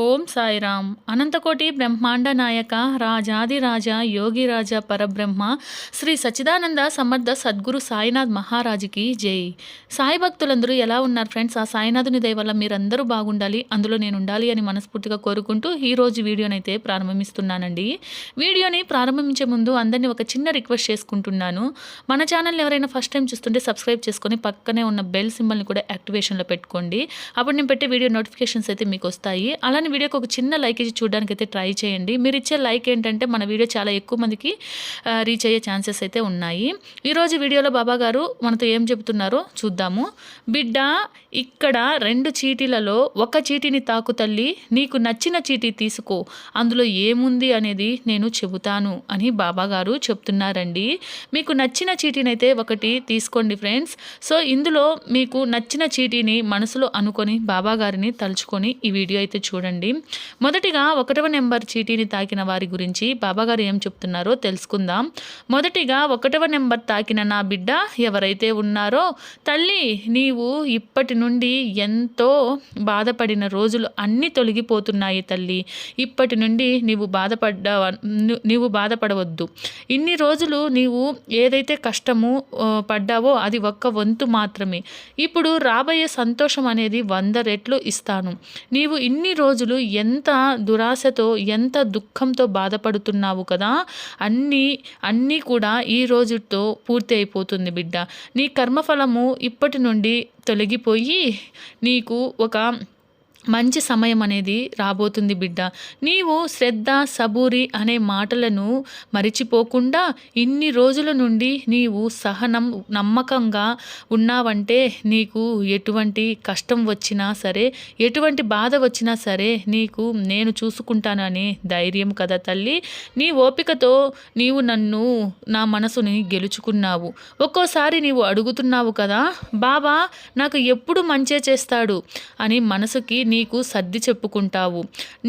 ఓం సాయిరామ్. అనంతకోటి బ్రహ్మాండ నాయక రాజాదిరాజ యోగిరాజ పరబ్రహ్మ శ్రీ సచిదానంద సమర్థ సద్గురు సాయినాథ్ మహారాజుకి జై. సాయి భక్తులందరూ ఎలా ఉన్నారు ఫ్రెండ్స్? ఆ సాయినాథుని దయ వల్ల మీరందరూ బాగుండాలి అందులో నేను ఉండాలి అని మనస్ఫూర్తిగా కోరుకుంటూ ఈ రోజు వీడియోనైతే ప్రారంభిస్తున్నానండి. వీడియోని ప్రారంభించే ముందు అందరినీ ఒక చిన్న రిక్వెస్ట్ చేసుకుంటున్నాను. మన ఛానల్ ఎవరైనా ఫస్ట్ టైం చూస్తుంటే సబ్స్క్రైబ్ చేసుకొని పక్కనే ఉన్న బెల్ సింబల్ని కూడా యాక్టివేషన్లో పెట్టుకోండి. అప్పుడు నేను పెట్టే వీడియో నోటిఫికేషన్స్ అయితే మీకు వస్తాయి. అలా కానీ వీడియోకి ఒక చిన్న లైక్ ఇచ్చి చూడడానికి అయితే ట్రై చేయండి. మీరు ఇచ్చే లైక్ ఏంటంటే మన వీడియో చాలా ఎక్కువ మందికి రీచ్ అయ్యే ఛాన్సెస్ అయితే ఉన్నాయి. ఈరోజు వీడియోలో బాబా గారు మనతో ఏం చెబుతున్నారో చూద్దాము. బిడ్డ ఇక్కడ రెండు చీటీలలో ఒక చీటీని తాకు తల్లి నీకు నచ్చిన చీటీ తీసుకో అందులో ఏముంది అనేది నేను చెబుతాను అని బాబా గారు చెప్తున్నారండి. మీకు నచ్చిన చీటీనైతే ఒకటి తీసుకోండి ఫ్రెండ్స్. సో ఇందులో మీకు నచ్చిన చీటీని మనసులో అనుకొని బాబా గారిని తలుచుకొని ఈ వీడియో అయితే చూడండి. మొదటిగా ఒకటవ నెంబర్ చీటీని తాకిన వారి గురించి బాబాగారు ఏం చెప్తున్నారో తెలుసుకుందాం. మొదటిగా ఒకటవ నెంబర్ తాకిన నా బిడ్డ ఎవరైతే ఉన్నారో తల్లి నీవు ఇప్పటి నుండి ఎంతో బాధపడిన రోజులు అన్నీ తొలగిపోతున్నాయి తల్లి. ఇప్పటి నుండి నీవు బాధపడ్డ నీవు బాధపడవద్దు. ఇన్ని రోజులు నీవు ఏదైతే కష్టము పడ్డావో అది ఒక్క వంతు మాత్రమే. ఇప్పుడు రాబోయే సంతోషం అనేది వంద రెట్లు ఇస్తాను. నీవు ఇన్ని రోజులు ఎంత దురాశతో ఎంత దుఃఖంతో బాధపడుతున్నావు కదా అన్నీ అన్నీ కూడా ఈ రోజుతో పూర్తి అయిపోతుంది బిడ్డ. నీ కర్మఫలము ఇప్పటి నుండి తొలగిపోయి నీకు ఒక మంచి సమయం అనేది రాబోతుంది బిడ్డ. నీవు శ్రద్ధ సబూరి అనే మాటలను మరిచిపోకుండా ఇన్ని రోజుల నుండి నీవు సహనం నమ్మకంగా ఉన్నావంటే నీకు ఎటువంటి కష్టం వచ్చినా సరే ఎటువంటి బాధ వచ్చినా సరే నీకు నేను చూసుకుంటానని ధైర్యం కదా తల్లి. నీ ఓపికతో నీవు నన్ను నా మనసుని గెలుచుకున్నావు. ఒక్కోసారి నీవు అడుగుతున్నావు కదా బాబా నాకు ఎప్పుడు మంచే చేస్తాడు అని మనసుకి నీకు సర్ది చెప్పుకుంటావు.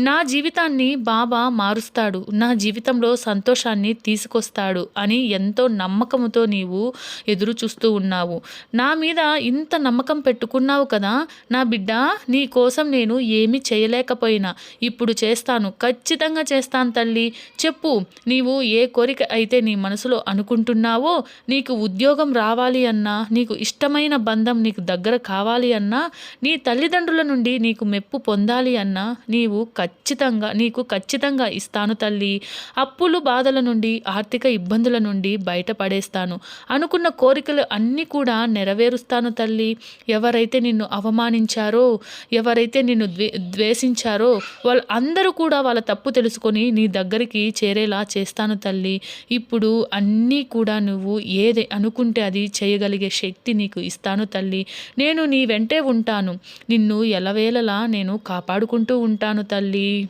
నా జీవితాన్ని బాబా మారుస్తాడు. నా జీవితంలో సంతోషాన్ని తీసుకొస్తాడు అని ఎంతో నమ్మకంతో నీవు ఎదురు చూస్తూ ఉన్నావు. నా మీద ఇంత నమ్మకం పెట్టుకున్నావు కదా నా బిడ్డ నీ కోసం నేను ఏమి చేయలేకపోయినా. ఇప్పుడు చేస్తాను. ఖచ్చితంగా చేస్తాను తల్లి. చెప్పు నీవు ఏ కోరిక అయితే నీ మనసులో అనుకుంటున్నావో నీకు ఉద్యోగం రావాలి అన్నా నీకు ఇష్టమైన బంధం నీకు దగ్గర కావాలి అన్నా నీ తల్లిదండ్రుల నుండి నీకు మెప్పు పొందాలి అన్నా నీవు ఖచ్చితంగా నీకు ఖచ్చితంగా ఇస్తాను తల్లి. అప్పులు బాధల నుండి ఆర్థిక ఇబ్బందుల నుండి బయటపడేస్తాను. అనుకున్న కోరికలు అన్నీ కూడా నెరవేరుస్తాను తల్లి. ఎవరైతే నిన్ను అవమానించారో ఎవరైతే నిన్ను ద్వే ద్వేషించారో వాళ్ళు అందరూ కూడా వాళ్ళ తప్పు తెలుసుకొని నీ దగ్గరికి చేరేలా చేస్తాను తల్లి. ఇప్పుడు అన్నీ కూడా నువ్వు ఏది అనుకుంటే అది చేయగలిగే శక్తి నీకు ఇస్తాను తల్లి. నేను నీ వెంటే ఉంటాను. నిన్ను ఎలవేళలా నేను కాపాడుకుంటూ ఉంటాను తల్లి.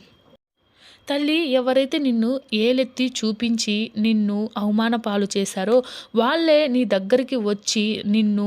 తల్లి ఎవరైతే నిన్ను ఏలెత్తి చూపించి నిన్ను అవమాన పాలు చేశారో వాళ్ళే నీ దగ్గరికి వచ్చి నిన్ను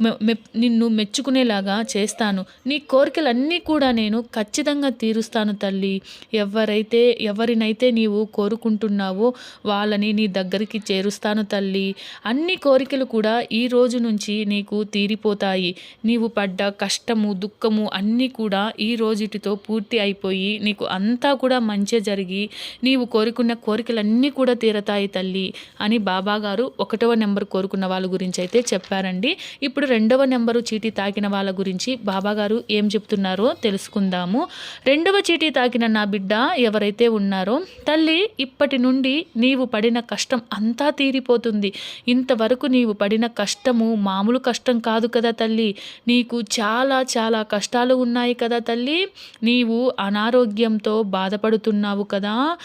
మె- నిన్ను మెచ్చుకునేలాగా చేస్తాను. నీ కోరికలన్నీ కూడా నేను ఖచ్చితంగా తీరుస్తాను తల్లి. ఎవరైతే ఎవరినైతే నీవు కోరుకుంటున్నావో వాళ్ళని నీ దగ్గరికి చేరుస్తాను తల్లి. అన్ని కోరికలు కూడా ఈ రోజు నుంచి నీకు తీరిపోతాయి. నీవు పడ్డ కష్టము దుఃఖము అన్నీ కూడా ఈ రోజుటితో పూర్తి అయిపోయి నీకు అంతా కూడా మంచి జరిగి నీవు కోరుకున్న కోరికలన్నీ కూడా తీరతాయి తల్లి అని బాబాగారు ఒకటవ నెంబర్ కోరుకున్న వాళ్ళ గురించి అయితే చెప్పారండి. ఇప్పుడు రెండవ నెంబరు చీటీ తాకిన వాళ్ళ గురించి బాబాగారు ఏం చెప్తున్నారో తెలుసుకుందాము. రెండవ చీటీ తాకిన నా బిడ్డ ఎవరైతే ఉన్నారో తల్లి ఇప్పటి నుండి నీవు పడిన కష్టం అంతా తీరిపోతుంది. ఇంతవరకు నీవు పడిన కష్టము మామూలు కష్టం కాదు కదా తల్లి. నీకు చాలా చాలా కష్టాలు ఉన్నాయి కదా తల్లి. నీవు అనారోగ్యంతో బాధపడుతున్నావు. కదా?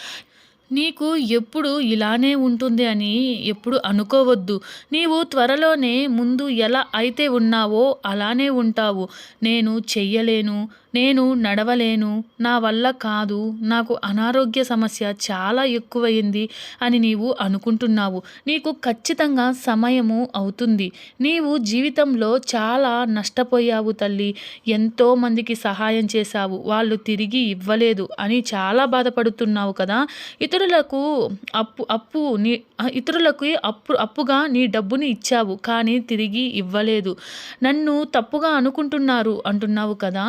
నీకు ఎప్పుడు ఇలానే ఉంటుంది అని ఎప్పుడు అనుకోవద్దు. నీవు త్వరలోనే ముందు ఎలా అయితే ఉన్నావో అలానే ఉంటావు. నేను చెయ్యలేను నేను నడవలేను నా వల్ల కాదు నాకు అనారోగ్య సమస్య చాలా ఎక్కువయింది అని నీవు అనుకుంటున్నావు. నీకు ఖచ్చితంగా సమయము అవుతుంది. నీవు జీవితంలో చాలా నష్టపోయావు తల్లి. ఎంతో మందికి సహాయం చేశావు. వాళ్ళు తిరిగి ఇవ్వలేదు అని చాలా బాధపడుతున్నావు కదా. ఇతరులకు అప్పు అప్పు నీ ఇతరులకు అప్పు అప్పుగా నీ డబ్బుని ఇచ్చావు కానీ తిరిగి ఇవ్వలేదు. నన్ను తప్పుగా అనుకుంటున్నారు అంటున్నావు కదా.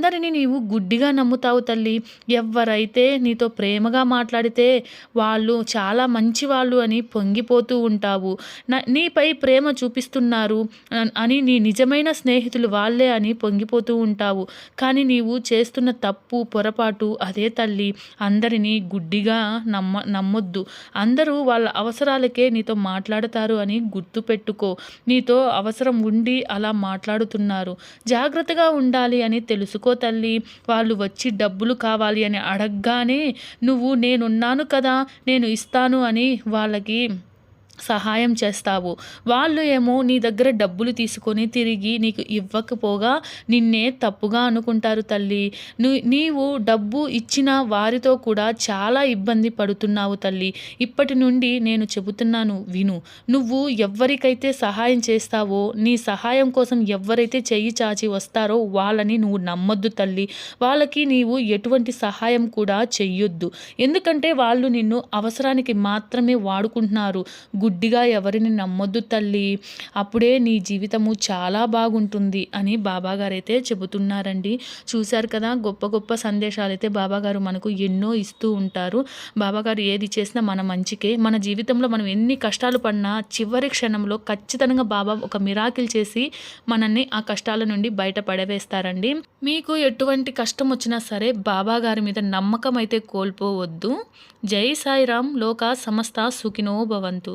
అందరిని నీవు గుడ్డిగా నమ్ముతావు తల్లి. ఎవరైతే నీతో ప్రేమగా మాట్లాడితే వాళ్ళు చాలా మంచి వాళ్ళు అని పొంగిపోతూ ఉంటావు. న- నీపై ప్రేమ చూపిస్తున్నారు అని నీ నిజమైన స్నేహితులు వాళ్ళే అని పొంగిపోతూ ఉంటావు. కానీ నీవు చేస్తున్న తప్పు పొరపాటు అదే తల్లి. అందరినీ గుడ్డిగా నమ్మ నమ్మొద్దు. అందరూ వాళ్ళ అవసరాలకే నీతో మాట్లాడతారు అని గుర్తుపెట్టుకో నీతో అవసరం ఉండి అలా మాట్లాడుతున్నారు. జాగ్రత్తగా ఉండాలి అని తెలుసుకో తల్లి వాళ్ళు వచ్చి డబ్బులు కావాలి అని అడగగానే నువ్వు నేనున్నాను కదా నేను ఇస్తాను అని వాళ్ళకి సహాయం చేస్తావు. వాళ్ళు ఏమో నీ దగ్గర డబ్బులు తీసుకొని తిరిగి నీకు ఇవ్వకపోగా నిన్నే తప్పుగా అనుకుంటారు తల్లి. ను నీవు డబ్బు ఇచ్చిన వారితో కూడా చాలా ఇబ్బంది పడుతున్నావు తల్లి. ఇప్పటి నుండి నేను చెబుతున్నాను విను. నువ్వు ఎవ్వరికైతే సహాయం చేస్తావో నీ సహాయం కోసం ఎవరైతే చెయ్యి చాచి వస్తారో వాళ్ళని నువ్వు నమ్మొద్దు తల్లి. వాళ్ళకి నీవు ఎటువంటి సహాయం కూడా చెయ్యొద్దు. ఎందుకంటే వాళ్ళు నిన్ను అవసరానికి మాత్రమే వాడుకుంటున్నారు. గుడ్డిగా ఎవరిని నమ్మొద్దు తల్లి. అప్పుడే నీ జీవితము చాలా బాగుంటుంది అని బాబాగారు అయితే చెబుతున్నారండి. చూశారు కదా గొప్ప గొప్ప సందేశాలు అయితే బాబాగారు మనకు ఎన్నో ఇస్తూ ఉంటారు. బాబాగారు ఏది చేసినా మన మంచికే. మన జీవితంలో మనం ఎన్ని కష్టాలు పడినా చివరి క్షణంలో ఖచ్చితంగా బాబా ఒక మిరాకిల్ చేసి మనల్ని ఆ కష్టాల నుండి బయట పడవేస్తారండి మీకు ఎటువంటి కష్టం వచ్చినా సరే బాబా గారి మీద నమ్మకం అయితే కోల్పోవద్దు. జై సాయిరామ్ లోక సమస్త సుఖినో భవంతు.